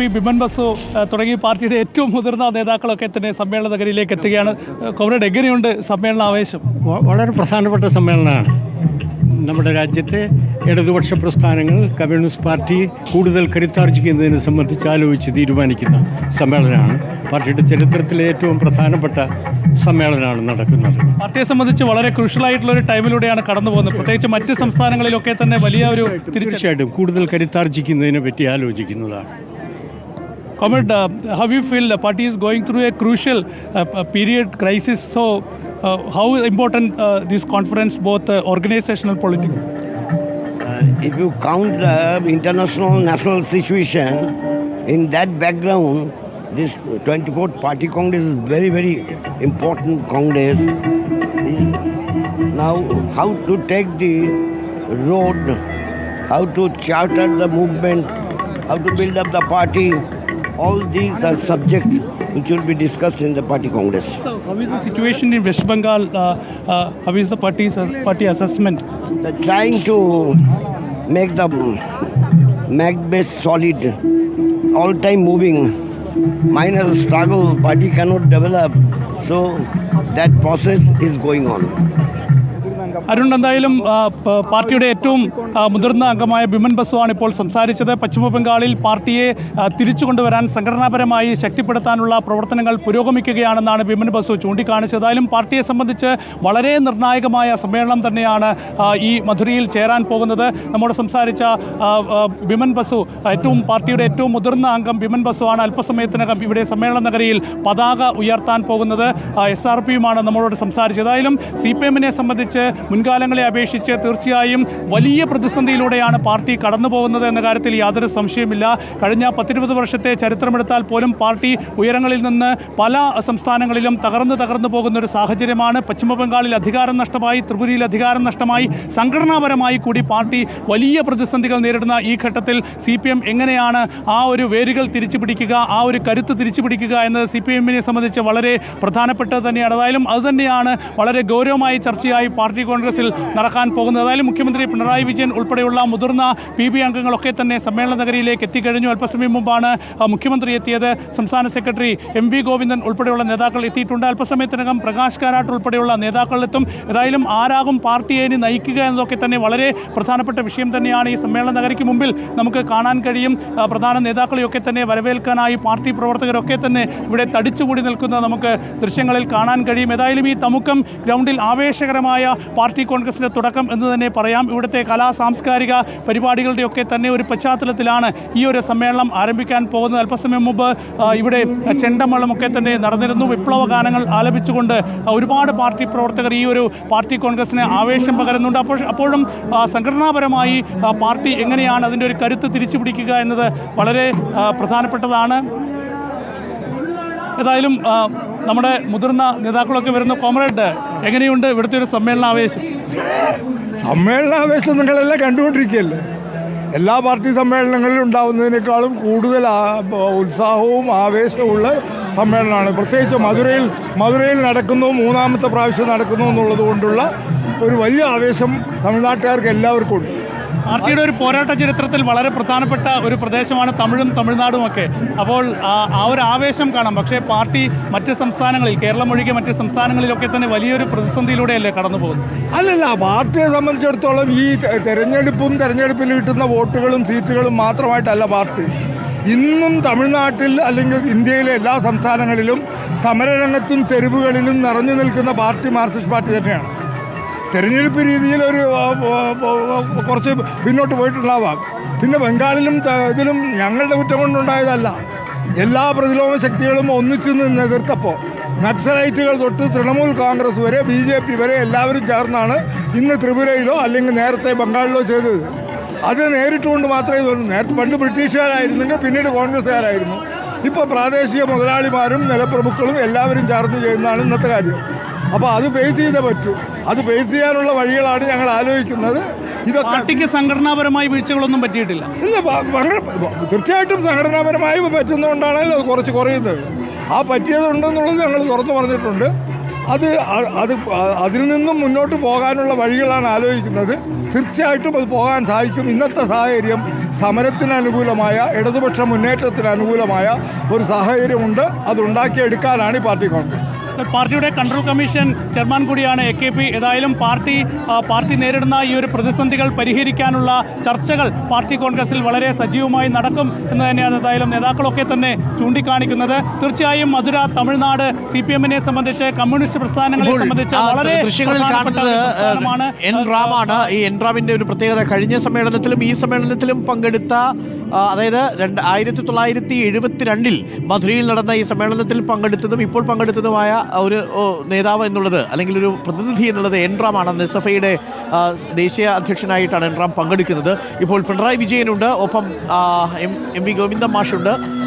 P Biman Basu തുടങ്ങി പാർട്ടിയുടെ ഏറ്റവും മുതിർന്ന നേതാക്കളൊക്കെ തന്നെ സമ്മേളന നഗരിയിലേക്ക് എത്തുകയാണ്. കോമ്രേഡ് എങ്ങനെയുണ്ട് സമ്മേളന ആവേശം? വളരെ പ്രധാനപ്പെട്ട സമ്മേളനമാണ്. നമ്മുടെ രാജ്യത്തെ ഇടതുപക്ഷ പ്രസ്ഥാനങ്ങൾ കമ്മ്യൂണിസ്റ്റ് പാർട്ടി കൂടുതൽ കരുത്താർജിക്കുന്നതിനെ സംബന്ധിച്ച് ആലോചിച്ച് തീരുമാനിക്കുന്ന സമ്മേളനമാണ്. പാർട്ടിയുടെ ചരിത്രത്തിലെ ഏറ്റവും പ്രധാനപ്പെട്ട സമ്മേളനമാണ് നടക്കുന്നത്. പാർട്ടിയെ സംബന്ധിച്ച് വളരെ ക്രൂഷ്യലായിട്ടുള്ള ഒരു ടൈമിലൂടെയാണ് കടന്നു പോകുന്നത്. പ്രത്യേകിച്ച് മറ്റ് സംസ്ഥാനങ്ങളിലൊക്കെ തന്നെ വലിയ ഒരു തീർച്ചയായിട്ടും കൂടുതൽ കരുത്താർജിക്കുന്നതിനെ പറ്റി ആലോചിക്കുന്നതാണ്. Comrade, uh, how you feel the party is going through a crucial uh, period crisis? So, uh, how important uh, this conference, both uh, organizational, political? Uh, if you count the international national situation, in that background, this 24th Party Congress is very, very important Congress. Now, how to take the road, how to charter the movement, how to build up the party, all these are subjects which will be discussed in the Party Congress. So, how is the situation in West Bengal? Uh, uh, how is the party's party assessment? They're trying to make the mag base solid, all time moving. Minor struggle, party cannot develop. So that process is going on. Arun എന്തായാലും പാർട്ടിയുടെ ഏറ്റവും മുതിർന്ന അംഗമായ ബിമൻ ബസുവാണ് ഇപ്പോൾ സംസാരിച്ചത് പശ്ചിമ ബംഗാളിൽ പാർട്ടിയെ തിരിച്ചു കൊണ്ടുവരാൻ സംഘടനാപരമായി ശക്തിപ്പെടുത്താനുള്ള പ്രവർത്തനങ്ങൾ പുരോഗമിക്കുകയാണെന്നാണ് ബിമൻ ബസു ചൂണ്ടിക്കാണിച്ചത്. ഏതായാലും പാർട്ടിയെ സംബന്ധിച്ച് വളരെ നിർണായകമായ സമ്മേളനം തന്നെയാണ് ഈ മധുരയിൽ ചേരാൻ പോകുന്നത്. നമ്മോട് സംസാരിച്ച ബിമൻ ബസു ഏറ്റവും പാർട്ടിയുടെ ഏറ്റവും മുതിർന്ന അംഗം ബിമൻ ബസുവാണ് അല്പസമയത്തിനകം ഇവിടെ സമ്മേളന നഗരിയിൽ പതാക ഉയർത്താൻ പോകുന്നത്. എസ് ആർ പിയുമാണ് നമ്മളോട് സംസാരിച്ചത്. ഏതായാലും സി പി എമ്മിനെ സംബന്ധിച്ച് മുൻകാലങ്ങളെ അപേക്ഷിച്ച് തീർച്ചയായും വലിയ പ്രതിസന്ധിയിലൂടെയാണ് പാർട്ടി കടന്നു പോകുന്നത് എന്ന കാര്യത്തിൽ യാതൊരു സംശയമില്ല കഴിഞ്ഞ പത്തിരുപത് വർഷത്തെ ചരിത്രമെടുത്താൽ പോലും പാർട്ടി ഉയരങ്ങളിൽ നിന്ന് പല സംസ്ഥാനങ്ങളിലും തകർന്നു തകർന്നു പോകുന്ന ഒരു സാഹചര്യമാണ്. പശ്ചിമബംഗാളിൽ അധികാരം നഷ്ടമായി ത്രിപുരയിൽ അധികാരം നഷ്ടമായി. സംഘടനാപരമായി കൂടി പാർട്ടി വലിയ പ്രതിസന്ധികൾ നേരിടുന്ന ഈ ഘട്ടത്തിൽ സി പി എം എങ്ങനെയാണ് ആ ഒരു വേരുകൾ തിരിച്ചു പിടിക്കുക ആ ഒരു കരുത്ത് തിരിച്ചു പിടിക്കുക എന്നത് സി പി എമ്മിനെ സംബന്ധിച്ച് വളരെ പ്രധാനപ്പെട്ടത് തന്നെയാണ്. ഏതായാലും അതുതന്നെയാണ് വളരെ ഗൗരവമായി ചർച്ചയായി പാർട്ടി കോൺഗ്രസിൽ നടക്കാൻ പോകുന്നത്. ഏതായാലും മുഖ്യമന്ത്രി പിണറായി വിജയൻ ഉൾപ്പെടെയുള്ള മുതിർന്ന പി ബി അംഗങ്ങളൊക്കെ തന്നെ സമ്മേളന നഗരിയിലേക്ക് എത്തിക്കഴിഞ്ഞു. അല്പസമയം മുമ്പാണ് മുഖ്യമന്ത്രി എത്തിയത്. സംസ്ഥാന സെക്രട്ടറി എം വി ഗോവിന്ദൻ ഉൾപ്പെടെയുള്ള നേതാക്കൾ എത്തിയിട്ടുണ്ട്. അല്പസമയത്തിനകം പ്രകാശ് കാരാട്ട് ഉൾപ്പെടെയുള്ള നേതാക്കളെത്തും ഏതായാലും ആരാകും പാർട്ടിയെ നയിക്കുക എന്നതൊക്കെ തന്നെ വളരെ പ്രധാനപ്പെട്ട വിഷയം തന്നെയാണ് ഈ സമ്മേളന നഗരിക്ക് മുമ്പിൽ നമുക്ക് കാണാൻ കഴിയും. പ്രധാന നേതാക്കളെയൊക്കെ തന്നെ വരവേൽക്കാനായി പാർട്ടി പ്രവർത്തകരൊക്കെ തന്നെ ഇവിടെ തടിച്ചുകൂടി നിൽക്കുന്നത് നമുക്ക് ദൃശ്യങ്ങളിൽ കാണാൻ കഴിയും. ഏതായാലും ഈ തമുക്കം ഗ്രൗണ്ടിൽ ആവേശകരമായ പാർട്ടി കോൺഗ്രസിന്റെ തുടക്കം എന്ന് തന്നെ പറയാം. ഇവിടുത്തെ കലാ സാംസ്കാരിക പരിപാടികളുടെയൊക്കെ തന്നെ ഒരു പശ്ചാത്തലത്തിലാണ് ഈ ഒരു സമ്മേളനം ആരംഭിക്കാൻ പോകുന്നത്. അല്പസമയം മുമ്പ് ഇവിടെ ചെണ്ടമേളമൊക്കെ തന്നെ നടന്നിരുന്നു. വിപ്ലവ ഗാനങ്ങൾ ആലപിച്ചുകൊണ്ട് ഒരുപാട് പാർട്ടി പ്രവർത്തകർ ഈ ഒരു പാർട്ടി കോൺഗ്രസിന് ആവേശം പകരുന്നുണ്ട്. അപ്പോൾ അപ്പോഴും സംഘടനാപരമായി പാർട്ടി എങ്ങനെയാണ് അതിന്റെ ഒരു കരുത്ത് തിരിച്ചു പിടിക്കുക എന്നത് വളരെ പ്രധാനപ്പെട്ടതാണ്. ഏതായാലും നമ്മുടെ മുതിർന്ന നേതാക്കളൊക്കെ വരുന്ന. കോമ്രേഡ് എങ്ങനെയുണ്ട് ഇവിടുത്തെ ഒരു സമ്മേളന ആവേശം സമ്മേളനാവേശം നിങ്ങളെല്ലാം കണ്ടുകൊണ്ടിരിക്കുകയല്ലേ? എല്ലാ പാർട്ടി സമ്മേളനങ്ങളിലും ഉണ്ടാവുന്നതിനേക്കാളും കൂടുതൽ ഉത്സാഹവും ആവേശവും ഉള്ള സമ്മേളനമാണ്. പ്രത്യേകിച്ച് മധുരയിൽ മധുരയിൽ നടക്കുന്നു മൂന്നാമത്തെ പ്രാവശ്യം നടക്കുന്നു എന്നുള്ളത് കൊണ്ടുള്ള ഒരു വലിയ ആവേശം തമിഴ്നാട്ടുകാർക്ക് എല്ലാവർക്കും ഉണ്ട്. പാർട്ടിയുടെ ഒരു പോരാട്ട ചരിത്രത്തിൽ വളരെ പ്രധാനപ്പെട്ട ഒരു പ്രദേശമാണ് തമിഴും തമിഴ്നാടും ഒക്കെ. അപ്പോൾ ആ ഒരു ആവേശം കാണാം. പക്ഷേ പാർട്ടി മറ്റ് സംസ്ഥാനങ്ങളിൽ കേരളം ഒഴികെ മറ്റ് സംസ്ഥാനങ്ങളിലൊക്കെ തന്നെ വലിയൊരു പ്രതിസന്ധിയിലൂടെയല്ലേ കടന്നു പോകുന്നത് അല്ലല്ല പാർട്ടിയെ സംബന്ധിച്ചിടത്തോളം ഈ തെരഞ്ഞെടുപ്പും തെരഞ്ഞെടുപ്പിൽ കിട്ടുന്ന വോട്ടുകളും സീറ്റുകളും മാത്രമായിട്ടല്ല പാർട്ടി. ഇന്നും തമിഴ്നാട്ടിൽ അല്ലെങ്കിൽ ഇന്ത്യയിലെ എല്ലാ സംസ്ഥാനങ്ങളിലും സമരരംഗത്തും തെരുവുകളിലും നിറഞ്ഞു നിൽക്കുന്ന പാർട്ടി മാർക്സിസ്റ്റ് പാർട്ടി തന്നെയാണ്. തെരഞ്ഞെടുപ്പ് രീതിയിൽ ഒരു കുറച്ച് പിന്നോട്ട് പോയിട്ടുണ്ടാവാം. പിന്നെ ബംഗാളിലും ഇതിലും ഞങ്ങളുടെ കുറ്റം കൊണ്ടുണ്ടായതല്ല. എല്ലാ പ്രതിലോമ ശക്തികളും ഒന്നിച്ചു നിന്ന് എതിർത്തപ്പോൾ നക്സലൈറ്റുകൾ തൊട്ട് തൃണമൂൽ കോൺഗ്രസ് വരെ ബി ജെ പി വരെ എല്ലാവരും ചേർന്നാണ് ഇന്ന് ത്രിപുരയിലോ അല്ലെങ്കിൽ നേരത്തെ ബംഗാളിലോ ചെയ്തത്. അത് നേരിട്ടുകൊണ്ട് മാത്രമേ തോന്നൂ നേരത്തെ പണ്ട് ബ്രിട്ടീഷുകാരായിരുന്നെങ്കിൽ പിന്നീട് കോൺഗ്രസ്സുകാരായിരുന്നു. ഇപ്പോൾ പ്രാദേശിക മുതലാളിമാരും നിലപ്രഭുക്കളും എല്ലാവരും ചേർന്ന് ചെയ്യുന്നതാണ് ഇന്നത്തെ കാര്യം. അപ്പോൾ അത് ഫേസ് ചെയ്തേ പറ്റൂ. അത് ഫേസ് ചെയ്യാനുള്ള വഴികളാണ് ഞങ്ങൾ ആലോചിക്കുന്നത്. ഇതൊക്കെ പാർട്ടിക്ക് സംഘടനാപരമായി വീഴ്ചകളൊന്നും പറ്റിയിട്ടില്ല. ഇല്ല തീർച്ചയായിട്ടും സംഘടനാപരമായി പറ്റുന്നതുകൊണ്ടാണല്ലോ അത് കുറച്ച് കുറയുന്നത്. ആ പറ്റിയതുണ്ടെന്നുള്ളത് ഞങ്ങൾ തുറന്നു പറഞ്ഞിട്ടുണ്ട്. അത് അത് അതിൽ നിന്നും മുന്നോട്ട് പോകാനുള്ള വഴികളാണ് ആലോചിക്കുന്നത്. തീർച്ചയായിട്ടും അത് പോകാൻ സാധിക്കും. ഇന്നത്തെ സാഹചര്യം സമരത്തിന് അനുകൂലമായ ഇടതുപക്ഷ മുന്നേറ്റത്തിന് അനുകൂലമായ ഒരു സാഹചര്യമുണ്ട്. അത് ഉണ്ടാക്കിയെടുക്കാനാണ് ഈ പാർട്ടി കോൺഗ്രസ്. പാർട്ടിയുടെ കൺട്രോൾ കമ്മീഷൻ ചെയർമാൻ കൂടിയാണ് എ കെ പി. ഏതായാലും പാർട്ടി പാർട്ടി നേരിടുന്ന ഈ ഒരു പ്രതിസന്ധികൾ പരിഹരിക്കാനുള്ള ചർച്ചകൾ പാർട്ടി കോൺഗ്രസിൽ വളരെ സജീവമായി നടക്കും എന്ന് തന്നെയാണ് ഏതായാലും നേതാക്കളൊക്കെ തന്നെ ചൂണ്ടിക്കാണിക്കുന്നത്. തീർച്ചയായും മധുര തമിഴ്നാട് സി പി എമ്മിനെ സംബന്ധിച്ച് കമ്മ്യൂണിസ്റ്റ് പ്രസ്ഥാനങ്ങളെ സംബന്ധിച്ച് വളരെ ദൃശ്യങ്ങളിൽ പ്രധാനപ്പെട്ട കാണുന്നത് ഒരു സംസ്ഥാനമാണ്. എൻ റാമാണ് ഈ എൻറാമിന്റെ ഒരു പ്രത്യേകത. കഴിഞ്ഞ സമ്മേളനത്തിലും ഈ സമ്മേളനത്തിലും പങ്കെടുത്ത അതായത് രണ്ട് ആയിരത്തി തൊള്ളായിരത്തി എഴുപത്തിരണ്ടിൽ മധുരയിൽ നടന്ന ഈ സമ്മേളനത്തിൽ പങ്കെടുത്തതും ഇപ്പോൾ പങ്കെടുത്തതുമായ ഒരു നേതാവ് എന്നുള്ളത് അല്ലെങ്കിൽ ഒരു പ്രതിനിധി എന്നുള്ളത് എൻറാം റാമാണ് നിസഫയുടെ ദേശീയ അധ്യക്ഷനായിട്ടാണ് എൻറാം പങ്കെടുക്കുന്നത്. ഇപ്പോൾ പിണറായി വിജയനുണ്ട്. ഒപ്പം എം എം വി ഗോവിന്ദൻ മാഷുണ്ട്.